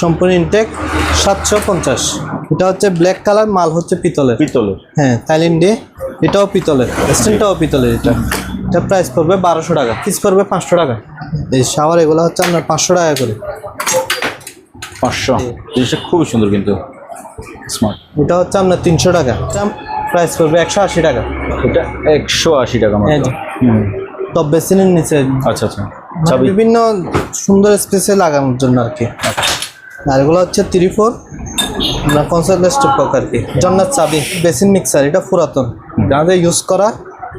সম্পূর্ণ ইনটেক সাতশো পঞ্চাশ। এটা হচ্ছে ব্ল্যাক কালার মাল হচ্ছে পিতলের। পিতলের। হ্যাঁ থাইল্যান্ডে এটাও পিতলের। স্ট্যান্ডটাও পিতলের এটা। এটা প্রাইস পড়বে বারোশো টাকা। পিস পড়বে পাঁচশো টাকা। এই শাওয়ার এগুলো হচ্ছে আপনার পাঁচশো টাকা করে। পাঁচশো। জিনিসটা খুবই সুন্দর কিন্তু। স্মার্ট এটা হচ্ছে আপনার তিনশো টাকা। প্রাইস পড়বে একশো আশি টাকা। এটা একশো আশি টাকা হ্যাঁ টপ বেসিনের নিচে। আচ্ছা আচ্ছা। মানে বিভিন্ন সুন্দর স্পেসে লাগানোর জন্য আর কি। আর এগুলো হচ্ছে থ্রি ফোর আপনার কনসার্টলেস টিপক আর কি। জন্নার চাবি বেসিন মিক্সার এটা পুরাতন। যাদের ইউজ করা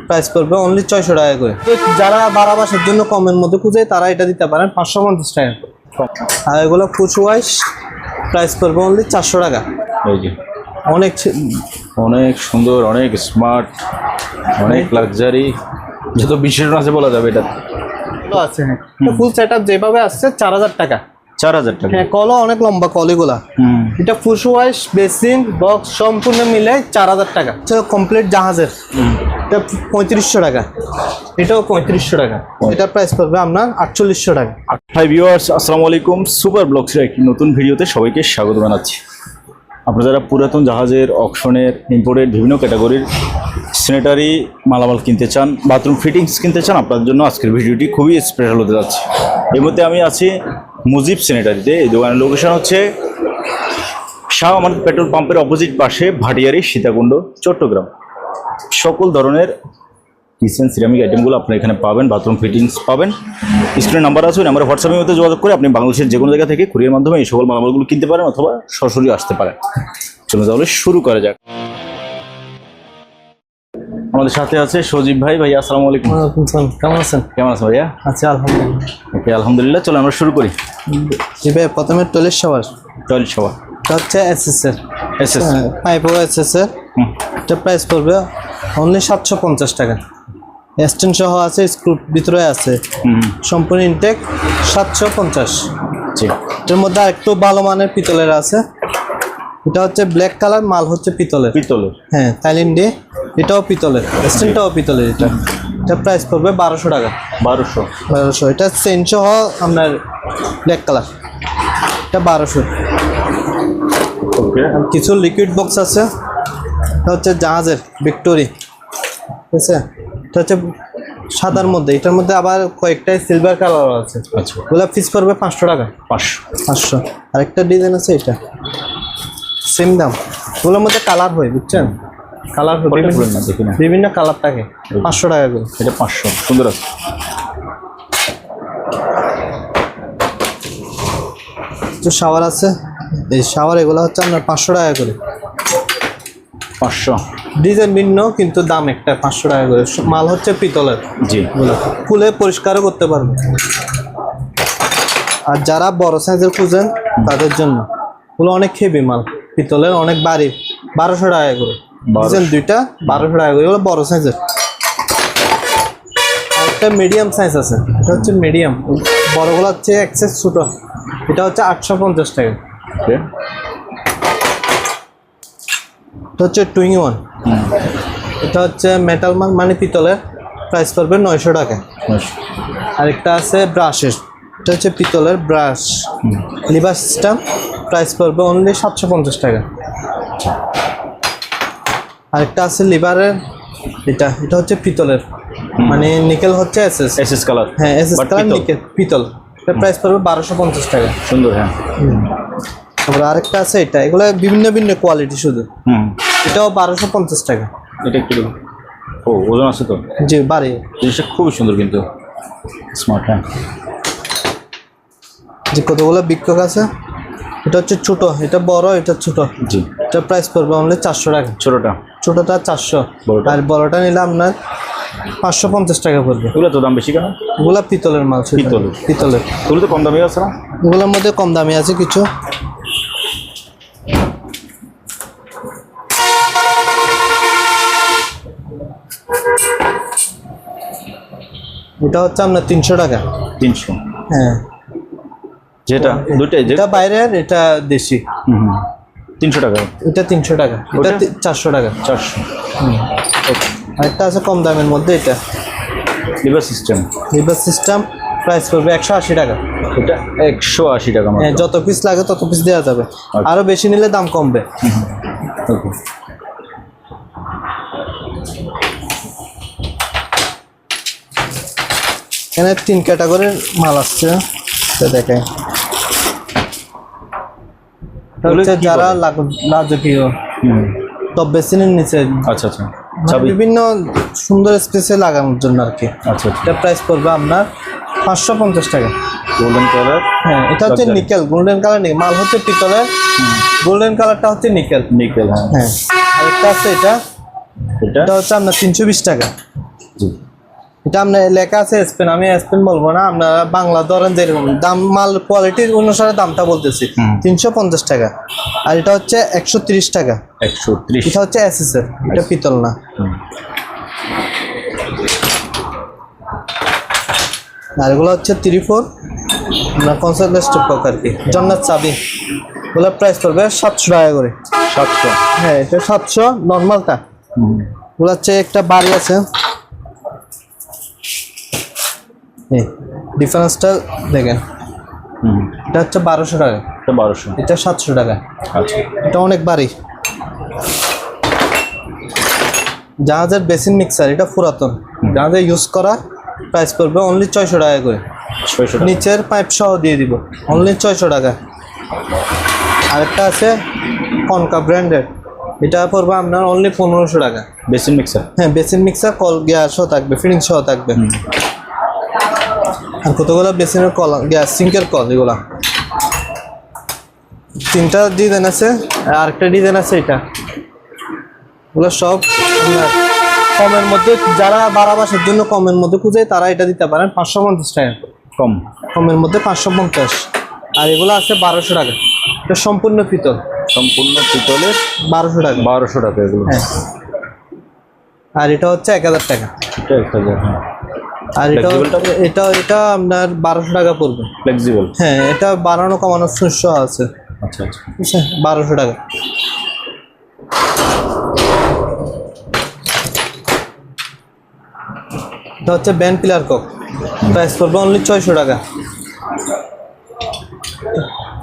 প্রাইস পড়বে অনলি ছয়শো টাকা করে। যারা বারা বাসার জন্য কমের মধ্যে খুঁজে তারা এটা দিতে পারেন পাঁচশো পঞ্চাশ টাকা আর এগুলো কুচ ওয়াইস প্রাইস পড়বে অনলি চারশো টাকা। এই যে। অনেক অনেক সুন্দর অনেক স্মার্ট অনেক লাক্সারি যত বিশেষণ আছে বলা যাবে এটা। আছে। হ্যাঁ ফুল সেট আপ যেভাবে আসছে চার হাজার টাকা। চার হাজার টাকা। হ্যাঁ কলও অনেক লম্বা কল এগুলা। এটা ফুস ওয়াইস বেসিন বক্স সম্পূর্ণ মিলে চার হাজার টাকা। কমপ্লিট জাহাজের। এটা পঁয়ত্রিশশো টাকা। এটাও পঁয়ত্রিশশো টাকা। এটা প্রাইস পড়বে আপনার আটচল্লিশশো টাকা। হাই ভিউয়ার্স আসসালামু আলাইকুম। সুপার ব্লগসের একটি নতুন ভিডিওতে সবাইকে স্বাগত জানাচ্ছি। আপনারা যারা পুরাতন জাহাজের অকশনের ইম্পোর্টেড বিভিন্ন ক্যাটাগরির স্যানিটারি মালামাল কিনতে চান বাথরুম ফিটিংস কিনতে চান আপনাদের জন্য আজকের ভিডিওটি খুবই স্পেশাল হতে যাচ্ছে। এর মধ্যে আমি আছি মুজিব স্যানিটারিতে এই দোকানের লোকেশন হচ্ছে শাহ আমার পেট্রোল পাম্পের অপোজিট পাশে ভাটিয়ারি, সীতাকুণ্ড, চট্টগ্রাম। সকল ধরনের কিচেন সিরামিক আইটেমগুলো আপনি এখানে পাবেন বাথরুম ফিটিংস পাবেন। স্ক্রিনের নাম্বার আছে নাম্বারে হোয়াটসঅ্যাপের মধ্যে যোগাযোগ করে আপনি বাংলাদেশের যে কোনো জায়গা থেকে কুরিয়ার মাধ্যমে এই সকল মালামালগুলো কিনতে পারেন অথবা সরাসরি আসতে পারেন। চলুন তাহলে শুরু করা যাক। আমাদের সাথে আছে সজীব ভাই। ভাই আসসালামু আলাইকুম। কেমন আছেন? কেমন আছেন ভাইয়া? আচ্ছা আলহামদুলিল্লাহ। ওকে আলহামদুলিল্লাহ। চলো আমরা শুরু করি। জি ভাই প্রথমে টয়লেট শাওয়ার টয়লেট সভা এটা হচ্ছে এসএস এর এস এস পাইপও এসএস এর এটা প্রাইস পড়বে অনলি সাতশো পঞ্চাশ টাকা। স্ট্যান্ড সহ আছে স্ক্রু ভিতরে আছে। সম্পূর্ণ ইনটেক সাতশো পঞ্চাশ। জি। এর মধ্যে আরেকটু ভালো মানের পিতলের আছে। এটা হচ্ছে ব্ল্যাক কালার মাল হচ্ছে পিতলের। পিতলের। হ্যাঁ থাইল্যান্ডে এটাও পিতলের। স্ট্যান্ডটাও পিতলের এটা। এটা প্রাইস পড়বে বারোশো টাকা। বারোশো। বারোশো। এটা চেন সহ আপনার ব্ল্যাক কালার এটা বারোশো। ওকে কিছু লিকুইড বক্স আছে। এটা হচ্ছে জাহাজের ভিক্টোরি ঠিক আছে? এটা হচ্ছে সাদার মধ্যে। এটার মধ্যে আবার কয়েকটাই সিলভার কালার আছে। আচ্ছা। ওগুলো ফিস পড়বে পাঁচশো টাকা। পাঁচশো। পাঁচশো। আরেকটা ডিজাইন আছে এটা। সেম দাম। ওগুলোর মধ্যে কালার হয় বুঝছেন? কালার বিভিন্ন কালার থাকে। পাঁচশো টাকা করে। এটা পাঁচশো সুন্দর আছে। তো শাওয়ার আছে। এই শাওয়ার এগুলো হচ্ছে আপনার পাঁচশো টাকা করে। পাঁচশো। ডিজাইন ভিন্ন কিন্তু দাম একটা পাঁচশো টাকা করে। মাল হচ্ছে পিতলের। জি। খুলে পরিষ্কারও করতে পারবে আর যারা বড় সাইজের খুঁজেন তাদের জন্য। ওগুলো অনেক হেভি মাল। পিতলের অনেক বাড়ি বারোশো টাকা করে। ডিজাইন দুইটা বারোশো টাকা করে। এগুলো বড় সাইজের একটা মিডিয়াম সাইজ আছে। এটা হচ্ছে মিডিয়াম বড়গুলো হচ্ছে এক্সেস ছোটো। এটা হচ্ছে আটশো পঞ্চাশ টাকা। এটা হচ্ছে টুইং ওয়ান এটা হচ্ছে মেটাল মানে পিতলের প্রাইস পড়বে নয়শো টাকা। আরেকটা আছে ব্রাশের এটা হচ্ছে পিতলের ব্রাশ লিভার সিস্টেম প্রাইস পড়বে অনলি সাতশো পঞ্চাশ টাকা। আরেকটা আছে লিভারের এটা এটা হচ্ছে পিতলের। মানে নিকেল হচ্ছে এসএস। S S colour. হ্যাঁ এসএস কালার। নিকেল পিতল। এটা প্রাইস পড়বে বারোশো পঞ্চাশ টাকা। সুন্দর হ্যাঁ। তারপর আরেকটা আছে এটা এগুলো বিভিন্ন ভিন্ন কোয়ালিটি শুধু। হুম। এটাও বারোশো পঞ্চাশ টাকা। এটা একটু ও ওজন আছে তো? জি বাড়ি। জিনিসটা খুবই সুন্দর কিন্তু। স্মার্ট হ্যাঁ। যে কতগুলো বিক্ষোভ আছে? এটা হচ্ছে ছোট এটা বড় এটা ছোট। জি। এটা প্রাইস পড়বে আমাদের চারশো টাকা। ছোটোটা? ছোটটা চারশো। বড়টা? আর বড়টা নিলে আপনার পাঁচশো পঞ্চাশ টাকা পড়বে। এগুলো তো দাম বেশি কেন? এগুলা পিতলের মাল ছিল। পিতলের। পিতলের। এগুলো তো কম দামি আছে না? এগুলোর মধ্যে কম দামি আছে কিছু। এটা হচ্ছে আপনার তিনশো টাকা। তিনশো। হ্যাঁ। যেটা দুটাই যে এটা বাইরের এটা দেশি। তিনশো টাকা। এটা তিনশো টাকা। এটা? চারশো টাকা। চারশো। আরেকটা আছে কম দামের মধ্যে এটা। Lever system lever system price পড়বে একশো আশি টাকা। এটা একশো আশি টাকা হ্যাঁ, যত পিস লাগে তত পিস দেওয়া যাবে। আরও বেশি নিলে দাম কমবে। ওকে। এখানে তিন ক্যাটাগরির মাল আসছে। এগুলো হচ্ছে যারা রাজকীয়। হুম। টপ বেসিনের নিচে। আচ্ছা আচ্ছা। মানে বিভিন্ন সুন্দর স্পেসে লাগানোর জন্য আর কি। আচ্ছা আচ্ছা। এটা প্রাইস পড়বে আপনার পাঁচশো পঞ্চাশ টাকা। গোল্ডেন কালার হ্যাঁ এটা হচ্ছে। নিকেল গোল্ডেন কালার নেই মাল হচ্ছে পিতলের গোল্ডেন কালারটা হচ্ছে নিকেল নিকেল হ্যাঁ। হ্যাঁ। আর একটা আছে এটা। এটা? এটা হচ্ছে আপনার তিনশো বিশ টাকা। জি। এটা আপনার লেখা আছে স্পেন আমি স্পেন বলব না আপনারা বাংলা ধরেন যেরকম দাম মাল কোয়ালিটির অনুসারে দামটা বলতেছি। তিনশো পঞ্চাশ টাকা। আর এটা হচ্ছে একশো তিরিশ টাকা। একশো ত্রিশ। এটা হচ্ছে এসএস এর এটা পিতল না। আর এগুলো হচ্ছে থ্রি ফোর আপনার কনসার্ট স্টক আর কি? জন্নার চাবি। ওগুলোর প্রাইস পড়বে সাতশো টাকা করে। সাতশো। হ্যাঁ এটা সাতশো নর্মালটা ওগুলো হচ্ছে একটা বাড়ি আছে। এই ডিফারেন্সটা দেখেন। হুম। এটা হচ্ছে বারোশো টাকা। এটা বারোশো। এটা সাতশো টাকা। আচ্ছা। এটা অনেক বাড়ি। জাহাজের বেসিন মিক্সার এটা পুরাতন। জাহাজে ইউজ করা প্রাইস পড়বে অনলি ছয়শো টাকা করে। ছয়শো নিচের পাইপ সহ দিয়ে দিব। অনলি ছয়শো টাকা। আরেকটা আছে কনকা ব্র্যান্ডের এটা পড়বে আপনার অনলি পনেরোশো টাকা। Basin mixer? হ্যাঁ বেসিন মিক্সার কল সহ থাকবে ফিটিং সহ থাকবে। আর কতগুলো বেসিনের কল গ্যাস সিঙ্কের কল এগুলা? তিনটা ডিজাইন আছে আর আরেকটা ডিজাইন আছে এটা। এগুলো সব কমের মধ্যে যারা বারা বাসার জন্য কমের মধ্যে খুঁজে তারা এটা দিতে পারেন পাঁচশো পঞ্চাশ টাকা। কম। কমের মধ্যে পাঁচশো পঞ্চাশ। আর এগুলো আছে বারোশো টাকা। এটা সম্পূর্ণ পিতল। সম্পূর্ণ পিতলের বারোশো টাকা। বারোশো টাকা এগুলো। হ্যাঁ। আর এটা হচ্ছে এক হাজার টাকা। এটা এক হাজার হ্যাঁ। আর এটা এটা এটা আপনার বারোশো টাকা পড়বে। ফ্লেক্সিবল হ্যাঁ এটা বাড়ানো কমানোর শস্য আছে। আচ্ছা আচ্ছা। আছে বারোশো টাকা। এটা হচ্ছে ব্যান্ড পিলার কক প্রাইস পড়বে অনলি ছয়শো টাকা।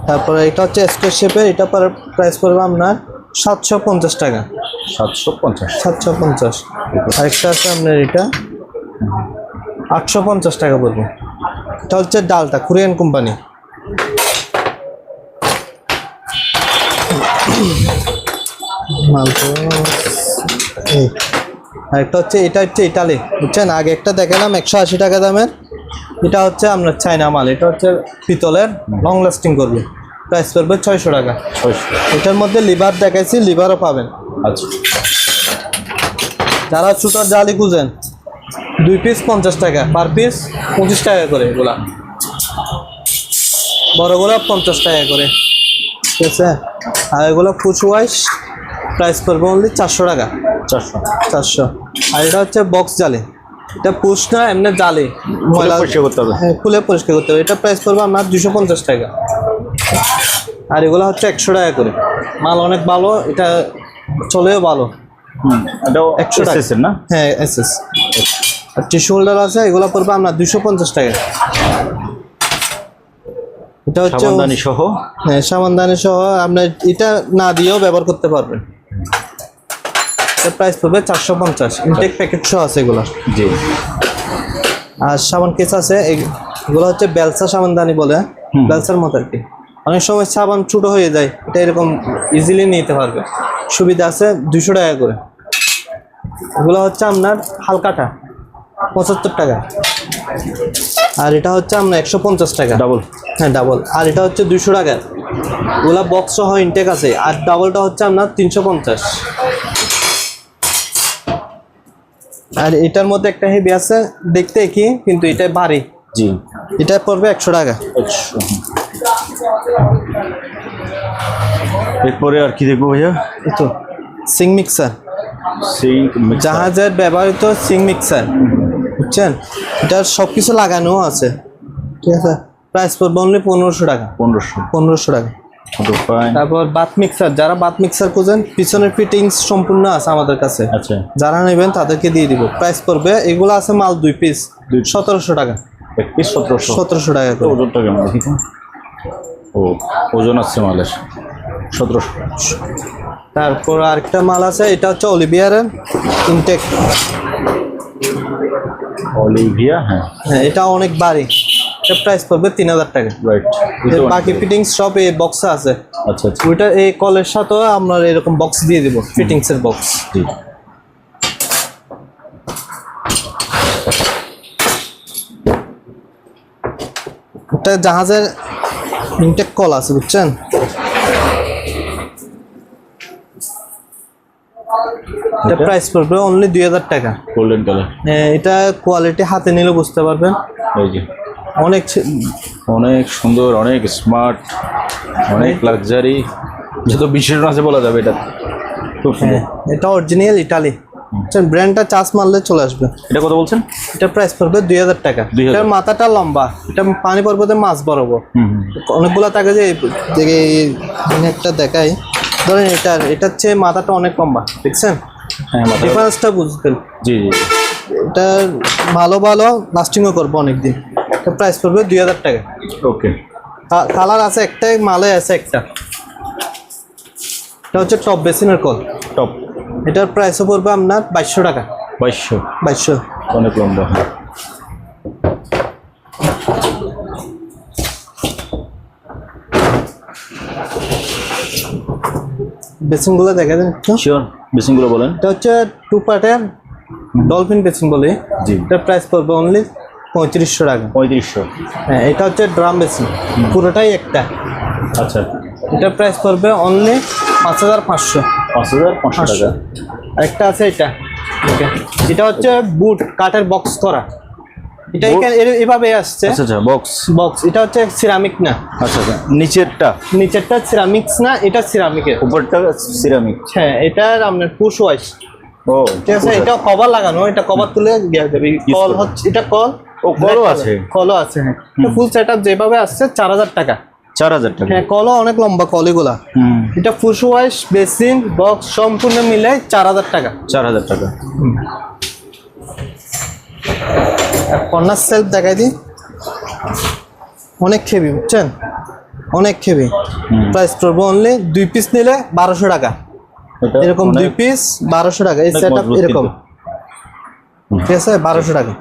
তারপরে এটা হচ্ছে স্কোয়ার শেপের এটা প্রাইস পড়বে আপনার সাতশো পঞ্চাশ টাকা। সাতশো পঞ্চাশ। সাতশো পঞ্চাশ। আরেকটা আছে আপনার এটা। আটশো পঞ্চাশ টাকা পড়বে। এটা হচ্ছে ডালটা কোরিয়ান কোম্পানি। একটা হচ্ছে এটা হচ্ছে ইটালি বুঝছেন? আগে একটা দেখালাম একশো আশি টাকা দামের। এটা হচ্ছে আপনার চায়না মাল এটা হচ্ছে পিতলের লং লাস্টিং করবে। প্রাইস পড়বে ছয়শো টাকা। এটার মধ্যে লিভার দেখাইছি লিভারও পাবেন। আচ্ছা। যারা সুতার জালি খুঁজেন দুই পিস পঞ্চাশ টাকা পার পিস পঁচিশ টাকা করে এগুলা। বড়গুলো পঞ্চাশ টাকা করে। ঠিক আছে? আর এগুলো ফুচ ওয়াইস প্রাইস পড়বে অনলি চারশো টাকা। চারশো। চারশো। আর এটা হচ্ছে বক্স জালি। এটা পুষ না এমনি জালে। ময়লা পরিষ্কার করতে হবে। হ্যাঁ খুলে পরিষ্কার করতে হবে। এটা প্রাইস পড়বে আপনার দুশো পঞ্চাশ টাকা। আর এগুলো হচ্ছে একশো টাকা করে। মাল অনেক ভালো এটা চলেও ভালো। এটাও 100 একশো টাকা। টাকা না? হ্যাঁ এস এস আর টিস্যু হোল্ডার আছে এগুলো পড়বে আপনার দুশো পঞ্চাশ টাকা। এটা হচ্ছে সহ? হ্যাঁ সামানদানি সহ। এটা না দিয়েও ব্যবহার করতে পারবেন। এটা প্রাইস পড়বে চারশো পঞ্চাশ। ইনটেক প্যাকেট সহ আছে এগুলো। জি। আর সাবান কেস আছে এগুলো হচ্ছে বেলসা বলে হুম। বেলসার মতো আর কি। অনেক সময় সাবান ছোট হয়ে যায় এটা এরকম ইজিলি নিতে পারবে সুবিধা আছে দুশো টাকা করে। এগুলো হচ্ছে আপনার হালকাটা পঁচাত্তর টাকা। আর এটা হচ্ছে আপনার একশো পঞ্চাশ টাকা। ডাবল হ্যাঁ ডাবল আর এটা হচ্ছে দুশো টাকা। ওগুলা বক্স সহ ইনটেক আছে। আর ডাবলটা হচ্ছে আপনার তিনশো পঞ্চাশ। আর এটার মধ্যে একটা হেভি আছে দেখতে কি কিন্তু এটা ভারী। জি। এটা পড়বে একশো টাকা। একশো। এরপরে আর কি দেখব ভাইয়া? এই তো সিং মিক্সার জাহাজের ব্যবহৃত সিং মিক্সার বুঝছেন? এটার সব কিছু লাগানো আছে ঠিক আছে? প্রাইস পড়বে অনলি পনেরোশো টাকা। পনেরোশো। পনেরোশো টাকা। তারপর বাত মিক্সার যারা বাত মিক্সার খুঁজেন পিছনের ফিটিংস সম্পূর্ণ আছে আমাদের কাছে। আচ্ছা। যারা নেবেন তাদেরকে দিয়ে দিব। প্রাইস পড়বে এগুলো আছে মাল দুই পিস। সতেরোশো টাকা। এক পিস সতেরোশো। সতেরোশো টাকা ওজনটা কেমন ও ওজন আছে মালের। সতেরোশো তারপর আরেকটা মাল আছে এটা হচ্ছে অলিভিয়ারের ইনটেক। অলিভিয়া হ্যাঁ। হ্যাঁ এটা অনেক বাড়ি। এটা প্রাইস পড়বে তিন হাজার টাকা। রাইট বাকি ফিটিংস সব এই বক্সে আছে। আচ্ছা আচ্ছা। ওইটা এই কলের সাথেও আমরা এরকম বক্স দিয়ে দিব ফিটিংস এর বক্স জি। জাহাজের ইনটেক কল আছে বুঝছেন? এটা? প্রাইস পড়বে অনলি দুই হাজার টাকা গোল্ডেন কালার হ্যাঁ, এটা কোয়ালিটি হাতে নিলে বুঝতে পারবেন এই যে অনেক অনেক সুন্দর অনেক স্মার্ট অনেক লাক্সারি যত বিশেষ আছে বলা যাবে এটা খুব সুন্দর হ্যাঁ, এটা অরিজিনাল ইটালি ব্র্যান্ডটা চার্জ মারলে চলে আসবে এটা কত বলছেন এটা প্রাইস পড়বে দুই হাজার টাকা 2000 এটার মাথাটা লম্বা এটা পানি পর্বতে মাছ বরাবর অনেকগুলা থাকে যে একটা দেখাই ধরেন এটার এটার চেয়ে মাথাটা অনেক লম্বা দেখছেন হ্যাঁ ডিফারেন্সটা বুঝবেন জি জি। এটা ভালো ভালো লাস্টিংও করব অনেকদিন। এটা প্রাইস পড়বে দুই হাজার টাকা। ওকে কালার আছে একটাই মালে আছে একটা। এটা হচ্ছে টপ বেসিনের কল টপ এটার প্রাইসও পড়বে আপনার বাইশশো টাকা। বাইশশো। বাইশশো। অনেক লম্বা বেসিনগুলো দেখা দেন একটু। শিওর বেসিনগুলো বলেন। এটা হচ্ছে টু পার্টের ডলফিন বেসিন বলে। জি। এটার প্রাইস পড়বে অনলি পঁয়ত্রিশশো টাকা। পঁয়ত্রিশশো। হ্যাঁ এটা হচ্ছে ড্রাম বেসিন। পুরোটাই একটা। আচ্ছা। এটার প্রাইস পড়বে অনলি পাঁচ হাজার পাঁচশো। পাঁচ হাজার পাঁচশো টাকা। আরেকটা আছে এটা. এটা হচ্ছে বুট কাঠের বক্স করা। এটা এভাবে আসছে। আচ্ছা আচ্ছা বক্স বক্স এটা হচ্ছে সিরামিক না। আচ্ছা আচ্ছা নিচেরটা। নিচেরটা সিরামিক্স না এটা সিরামিকের উপরটা সিরামিক হ্যাঁ এটার আপনার পুশ ওয়াইস ও ঠিক আছে এটা কভার লাগানো এটা কভার তুলে দেওয়া যাবে কল হচ্ছে এটা কল। ও, কলও আছে? কলও আছে হ্যাঁ। ফুল সেট আপ যেভাবে আসছে চার হাজার টাকা। চার হাজার টাকা। হ্যাঁ কলও অনেক লম্বা কল এগুলা। হুম। এটা ফুস বেসিন বক্স সম্পূর্ণ মিলে চার হাজার টাকা। চার হাজার টাকা। কর্নার সেলফ দেখাই দিই। অনেক খেবি বুঝছেন? অনেক খেবি প্রাইস পড়বে অনলি দুই পিস নিলে বারোশো টাকা। এরকম দুই পিস বারোশো টাকা। এই সেট এরকম। ঠিক আছে? বারোশো টাকা।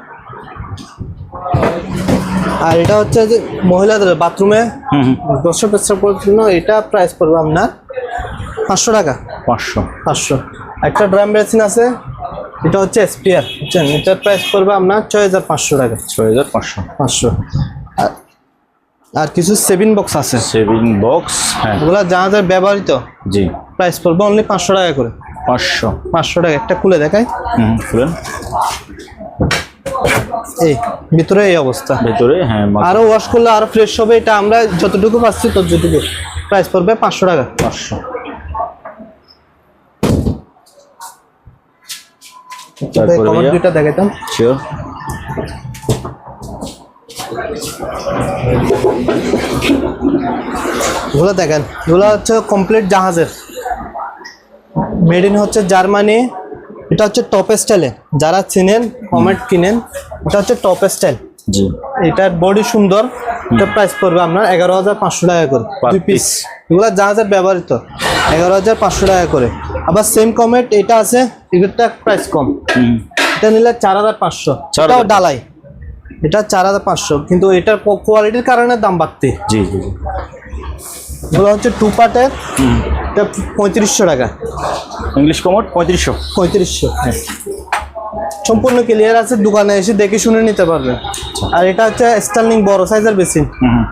আর এটা হচ্ছে যে মহিলাদের বাথরুমে দশ পেশাব করার জন্য এটা প্রাইস পড়বে আপনার পাঁচশো টাকা। পাঁচশো। পাঁচশো। একটা ড্রাম বেসিন আছে। এটা হচ্ছে স্পিয়ার বুঝছেন? এটার প্রাইস পড়বে আপনার ছয় হাজার পাঁচশো টাকা। ছয় হাজার পাঁচশো। পাঁচশো। আর- কিছু সেভিং বক্স আছে। সেভিং বক্স হ্যাঁ। ওগুলা জাহাজের ব্যবহৃত জি। প্রাইস পড়বে অনলি পাঁচশো টাকা করে। পাঁচশো। পাঁচশো টাকা একটা খুলে দেখাই। হুম খুলেন। এই ভিতরে এই অবস্থা। ভেতরে হ্যাঁ মা- আরও ওয়াশ করলে আরও ফ্রেশ হবে এটা আমরা যতটুকু পাচ্ছি ততটুকু। প্রাইস পড়বে পাঁচশো টাকা। পাঁচশো। তারপরে কমেন্ট ভাইয়া? দুইটা দেখাইতাম। শিওর এগুলো দেখেন এগুলো হচ্ছে কমপ্লিট জাহাজের। মেড ইন হচ্ছে জার্মানি এটা হচ্ছে টপ স্টাইলে যারা চিনেন কমেন্ট কিনেন এটা হচ্ছে টপ স্টাইল জি। এটার বডি সুন্দর এটা প্রাইস পড়বে আপনার এগারো হাজার পাঁচশো টাকা করে দুই পিস এগুলো জাহাজের ব্যবহৃত। এগারো হাজার পাঁচশো টাকা করে। আবার সেম কমেন্ট এটা আছে এগুলোটা প্রাইস কম। এটা নিলে চার হাজার পাঁচশো। 4,500 এটাও ডালাই। এটা চার হাজার পাঁচশো কিন্তু এটার কোয়ালিটির কারণে দাম বাড়তে। জি জি এগুলো হচ্ছে টু পার্টের এটা পঁয়ত্রিশশো টাকা। ইংলিশ কমোড পঁয়ত্রিশশো। পঁয়ত্রিশশো। সম্পূর্ণ ক্লিয়ার আছে দোকানে এসে দেখে শুনে নিতে পারবেন আর এটা হচ্ছে স্টার্লিং বড় সাইজের বেশি।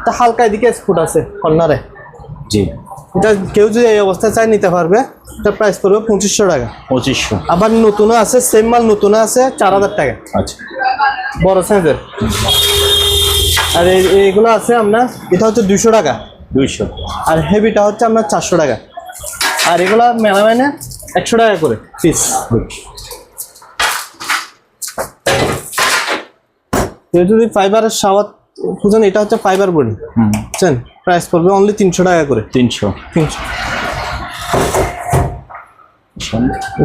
তা হালকা এদিকে স্পুট আছে কর্নারে। জি। এটা কেউ যদি এই অবস্থায় চাই নিতে পারবে এটা প্রাইস পড়বে পঁচিশশো টাকা। পঁচিশশো। আবার নতুনও আছে সেম মাল নতুনও আছে চার হাজার টাকা। আচ্ছা। বড় সাইজের আর এই- এইগুলো আছে আপনার এটা হচ্ছে দুইশো টাকা। দুইশো। আর হেভিটা হচ্ছে আপনার চারশো টাকা। আর এগুলো মেলামাইনে একশো টাকা করে পিস কেউ যদি ফাইবারের সাওয়াত খুঁজেন এটা হচ্ছে ফাইবার বডি। বুঝছেন? প্রাইস পড়বে অনলি তিনশো টাকা করে। তিনশো। তিনশো।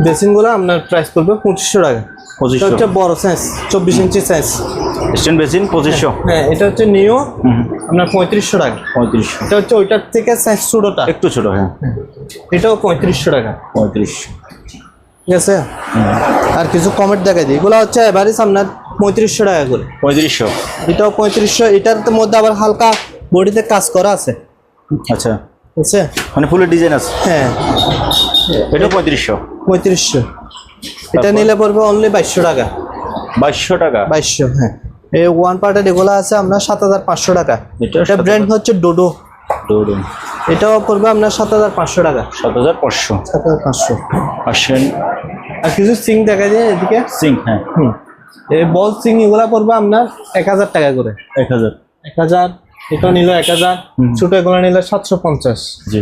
বেসিনগুলো আপনার প্রাইস পড়বে পঁচিশশো টাকা। 2500 হচ্ছে বড় সাইজ চব্বিশ ইঞ্চি সাইজ স্ট্যান্ড বেসিন পঁচিশশো। হ্যাঁ এটা হচ্ছে নিও আপনার পঁয়ত্রিশশো টাকা। পঁয়ত্রিশশো। এটা হচ্ছে ওইটার থেকে সাইজ ছোটোটা। একটু ছোট হ্যাঁ। এটাও পঁয়ত্রিশশো টাকা। পঁয়ত্রিশশো। ঠিক আছে? আর কিছু কমেন্ট দেখা দিই। এগুলো হচ্ছে এভারেজ আপনার পঁয়ত্রিশশো টাকা করে। পঁয়ত্রিশশো। এটাও পঁয়ত্রিশশো এটার মধ্যে আবার হালকা বডিতে কাজ করা আছে। আচ্ছা। বুঝছে মানে ফুলের ডিজাইন আছে? হ্যাঁ। এটা পঁয়ত্রিশশো। পঁয়ত্রিশশো। এটা নিলে পড়বে অনলি বাইশশো টাকা। বাইশশো টাকা? বাইশশো হ্যাঁ। এই ওয়ান পার্টের এগুলো আছে আপনার সাত হাজার পাঁচশো টাকা। এটা ব্র্যান্ড হচ্ছে ডোডো ধরুন এটাও পড়বে আপনার সাত হাজার পাঁচশো টাকা। সাত হাজার পাঁচশো। সাত হাজার পাঁচশো। আসেন। আর কিছু সিং দেখা যায় এদিকে? সিং হ্যাঁ। হুম। এই বল সিং এগুলা পড়বে আপনার এক হাজার টাকা করে। এক হাজার। এক হাজার এটা নিল এক হাজার। ছোট এগুলো নিল সাতশো পঞ্চাশ। জি।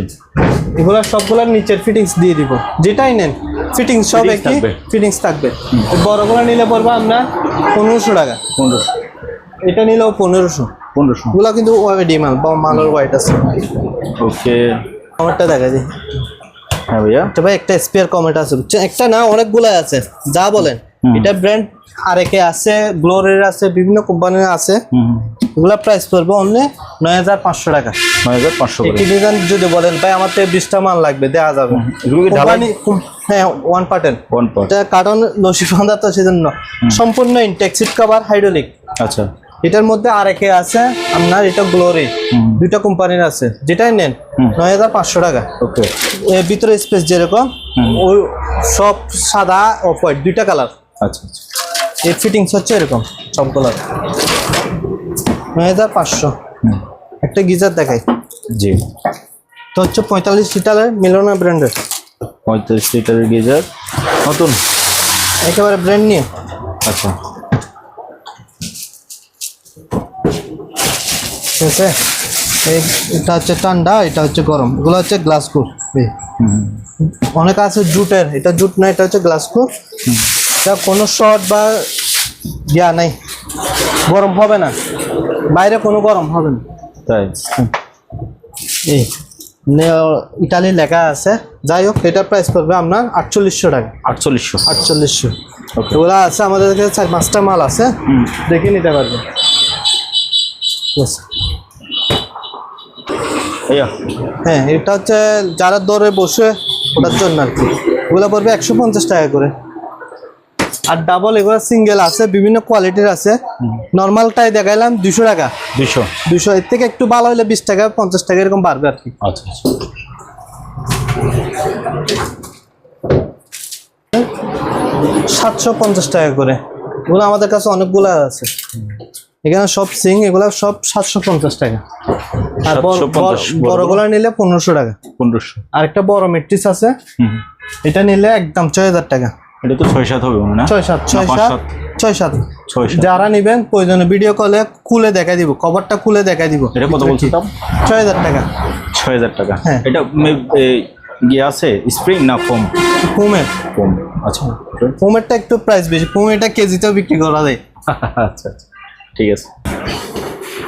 এগুলা সবগুলোর নিচের ফিটিংস দিয়ে দিব। যেটাই নেন ফিটিংস সব একই। ফিটিংস থাকবে। বড়গুলো নিলে পড়বে আপনার পনেরোশো টাকা। পনেরোশো। এটা নিলেও পনেরোশো। পনেরোশো। এগুলা কিন্তু ওয়াইডি মাল বা মালের হোয়াইট আছে। ওকে। কমেন্টটা দেখা যায় হ্যাঁ ভাইয়া। এটা ভাই একটা স্পেয়ার কমেন্ট আছে। একটা না অনেকগুলাই আছে। যা বলেন। এটা ব্র্যান্ড আরেকে আছে গ্লোরের আছে বিভিন্ন কোম্পানির আছে। এগুলা প্রাইস পড়বে অনলি নয় হাজার পাঁচশো টাকা। নয় হাজার পাঁচশো একটি ডিজাইন যদি বলেন ভাই আমার তো বিশটা মাল লাগবে দেওয়া যাবে। হ্যাঁ ওয়ান পার্টেন ওয়ান পার্ট এটা কার্টন লসি বাঁধা তো সেজন্য। সম্পূর্ণ ইনটেক সিট কভার হাইড্রোলিক আচ্ছা। এটার মধ্যে আরেকে আছে আপনার এটা গ্লোরি। দুইটা কোম্পানির আছে। যেটাই নেন নয় হাজার পাঁচশো টাকা। ওকে। ভিতরে স্পেস যেরকম। সব সাদা অফ হোয়াইট দুইটা কালার আচ্ছা আচ্ছা। এর ফিটিংস হচ্ছে এরকম সব কালার নয় হাজার পাঁচশো। একটা গিজার দেখাই। জি। তো হচ্ছে পঁয়তাল্লিশ লিটারের মিলোনা ব্র্যান্ডের। পঁয়ত্রিশ লিটারের গিজার। নতুন? একেবারে ব্র্যান্ড নিয়ে আচ্ছা। ঠিক আছে? এটা হচ্ছে ঠান্ডা এটা হচ্ছে গরম। এগুলো হচ্ছে গ্লাস কুর হুম। অনেক আছে জুটের এটা জুট না এটা হচ্ছে গ্লাস এটা কোনো শর্ট বা ইয়া নাই। গরম হবে না। বাইরে কোনো গরম হবে না। তাই? এই ইটালি লেখা আছে। যাই হোক এটার প্রাইস পড়বে আপনার আটচল্লিশশো টাকা। আটচল্লিশশো। আটচল্লিশশো। ওকে এগুলো আছে আমাদের কাছে চার পাঁচটা মাল আছে। দেখে নিতে পারবে। হ্যাঁ এটা হচ্ছে যারা দৌড়ে বসে ওটার জন্য আর কি। ওগুলো পড়বে একশো পঞ্চাশ টাকা করে। আর ডাবল এগুলো সিঙ্গেল আছে বিভিন্ন কোয়ালিটির আছে। নর্মালটাই দেখাইলাম দুশো টাকা। দুশো দুশো এর থেকে একটু ভালো হলে বিশ টাকা পঞ্চাশ টাকা এরকম বাড়বে আর কি। আচ্ছা আচ্ছা। সাতশো পঞ্চাশ টাকা করে। এগুলো আমাদের কাছে অনেকগুলো আছে। এখানে সব সিং এগুলো সব সাতশো পঞ্চাশ টাকা। আর বড়- 750 বড়- বড়গুলো নিলে পনেরোশো টাকা। পনেরোশো। আর একটা বড় মেট্রিস আছে। এটা নিলে একদম ছয় হাজার টাকা। এটা তো ছয় সাত হবে মনে না? ছয় সাত ছয় সাত। ছয় সাত। যারা নিবেন প্রয়োজনে ভিডিও কলে খুলে দেখাই দিব কভারটা খুলে দেখাই দিব। এটা কত বলছো দাম? ছয় হাজার টাকা। ছয় হাজার টাকা। হ্যাঁ। এটা ইয়ে আছে? স্প্রিং না ফোম পুমের ফোম আচ্ছা পুমেরটা একটু প্রাইস বেশি। পুমেরটা কেজিতেও বিক্রি করা যায়। আচ্ছা আচ্ছা। ঠিক আছে।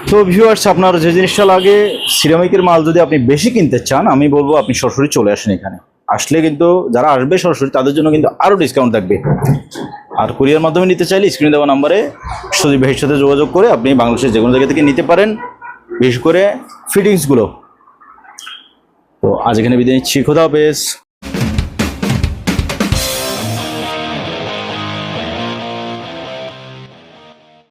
তো ভিউয়ার্স আপনার যে জিনিসটা লাগে সিরামিকের মাল যদি আপনি বেশি কিনতে চান আমি বলব আপনি সরাসরি চলে আসেন এখানে। আসলে কিন্তু যারা আসবে সরাসরি, তাদের জন্য কিন্তু আরও ডিসকাউন্ট থাকবে। আর কুরিয়ার মাধ্যমে নিতে চাইলে স্ক্রিনে দেওয়া নাম্বারে সুদীপ ভাইয়ের সাথে যোগাযোগ করে আপনি বাংলাদেশের যে কোনো জায়গা থেকে নিতে পারেন। বিশেষ করে ফিটিংসগুলো তো আজ এখানে বিদায় নিচ্ছি। খোদা হাফেজ।